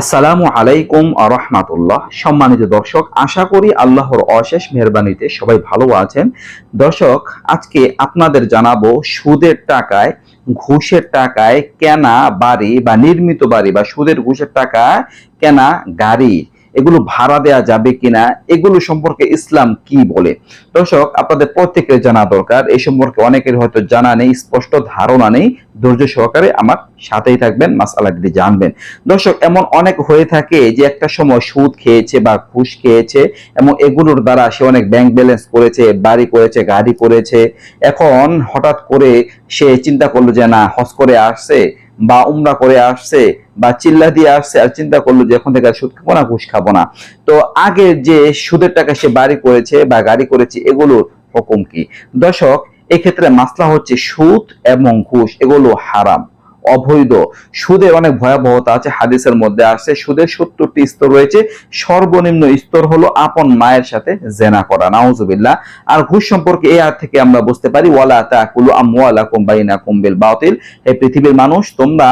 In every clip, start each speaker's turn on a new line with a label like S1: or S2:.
S1: আসসালামু আলাইকুম রহমাতুল্লাহ। সম্মানিত দর্শক, আশা করি আল্লাহর অশেষ মেহরবানিতে সবাই ভালো আছেন। দর্শক, আজকে আপনাদের জানাব সুদের টাকায়, ঘুষের টাকায় কেনা বাড়ি বা নির্মিত বাড়ি বা সুদের ঘুষের টাকায় কেনা গাড়ি। এগুলো ভাড়া দেয়া যাবে কিনা, এগুলো সম্পর্কে ইসলাম কি বলে? দর্শক, আপনাদের প্রত্যেকের জানা দরকার। এই সম্পর্কে অনেকের হয়তো জানা নেই, স্পষ্ট ধারণা নেই। ধৈর্য সহকারে আমার সাথেই থাকবেন মাসালাটি জানবেন। দর্শক, এমন অনেক হয়ে থাকে যে একটা সময় সুদ খেয়েছে বা ঘুষ খেয়েছে, এবং এগুলোর দ্বারা সে অনেক ব্যাংক ব্যালেন্স করেছে, বাড়ি করেছে, গাড়ি করেছে। এখন হঠাৎ করে সে চিন্তা করল যে না, হজ করে আসছে বা উমরা করে আসছে বা চিল্লা দিয়ে আসছে আর চিন্তা করল যে এখন থেকে আর সুদ খাব না, ঘুষ খাব না। তো আগে যে সুদের টাকা সে বাড়ি করেছে বা গাড়ি করেছে, এগুলোর হুকুম কি? দর্শক, এক্ষেত্রে মাসলা হচ্ছে সুদ এবং ঘুষ, এগুলো হারাম। অবৈধ। সুদের অনেক ভয়াবহতা আছে, হাদিসের মধ্যে আছে সুদের সত্তরটি স্তর রয়েছে। সর্বনিম্ন স্তর হলো আপন মায়ের সাথে জেনা করা। নাউজুবিল্লাহ। আর ঘুষ সম্পর্কে এই আয়াত থেকে আমরা বুঝতে পারি, ওয়ালা তাকুলু আমওয়ালাকুম বাইনাকুম বিল বাতিল। এই পৃথিবীর মানুষ, তোমরা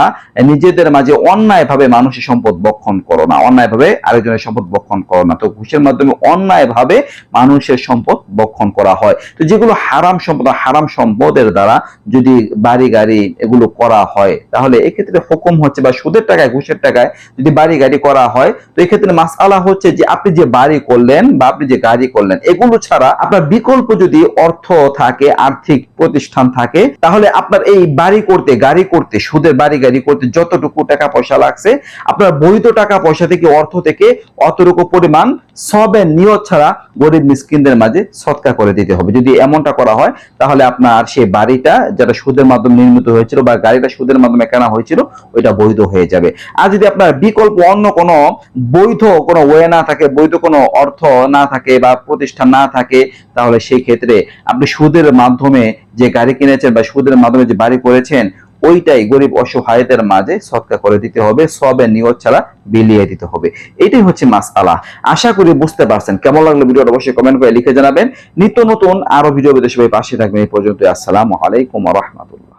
S1: নিজেদের মাঝে অন্যায় ভাবে মানুষের সম্পদ বক্ষণ করো না। অন্যায় ভাবে আরেকজনের সম্পদ বক্ষণ করো না। তো ঘুষের মাধ্যমে অন্যায় ভাবে মানুষের সম্পদ বক্ষণ করা হয়। তো যেগুলো হারাম সম্পদ, হারাম সম্পদের দ্বারা যদি বাড়ি গাড়ি এগুলো করা হয় তাহলে এক্ষেত্রে হুকুম হচ্ছে বা সুদের টাকায়, ঘুষের টাকায় যদি বাড়ি গাড়ি করা হয়, তো এক্ষেত্রে মাসআলা হচ্ছে যে আপনি যে বাড়ি করলেন বা আপনি যে গাড়ি করলেন, এগুলো ছাড়া আপনার বিকল্প যদি অর্থ থাকে, আর্থিক প্রতিষ্ঠান থাকে, তাহলে আপনার এই বাড়ি করতে, গাড়ি করতে, সুদের বাড়ি গাড়ি করতে যতটুকু টাকা পয়সা লাগছে, আপনার বৈধ টাকা পয়সা থেকে, অর্থ থেকে অতটুকু পরিমাণ সবের নিয়ত ছাড়া গরিব মিসকিনদের মাঝে সৎকা করে দিতে হবে। যদি এমনটা করা হয়, তাহলে আপনার সেই বাড়িটা যেটা সুদের মাধ্যমে নির্মিত হয়েছিল বা গাড়িটা সুদের মাধ্যমে কেনা হয়েছিল, ওইটা বৈধ হয়ে যাবে। আর যদি আপনার বিকল্প অন্য কোনো বৈধ কোনো ওয়ে না থাকে, বৈধ কোনো অর্থ না থাকে বা প্রতিষ্ঠান না থাকে, তাহলে সেই ক্ষেত্রে আপনি সুদের মাধ্যমে যে গাড়ি কিনেছেন বা সুদের মাধ্যমে যে বাড়ি করেছেন ওইটাই গরিব অসহায়দের মাঝে সৎকা করে দিতে হবে সবে নিয়ত ছাড়া বিলিয়ে দিতে হবে। এটাই হচ্ছে মাস আলা আশা করি বুঝতে পারছেন। কেমন লাগল ভিডিওটা অবশ্যই কমেন্ট করে লিখে জানাবেন। নিত্য নতুন আরও ভিডিও পেতে পাশে থাকবেন। এই পর্যন্ত আসসালামু আলাইকুম রহমতুল্লাহ।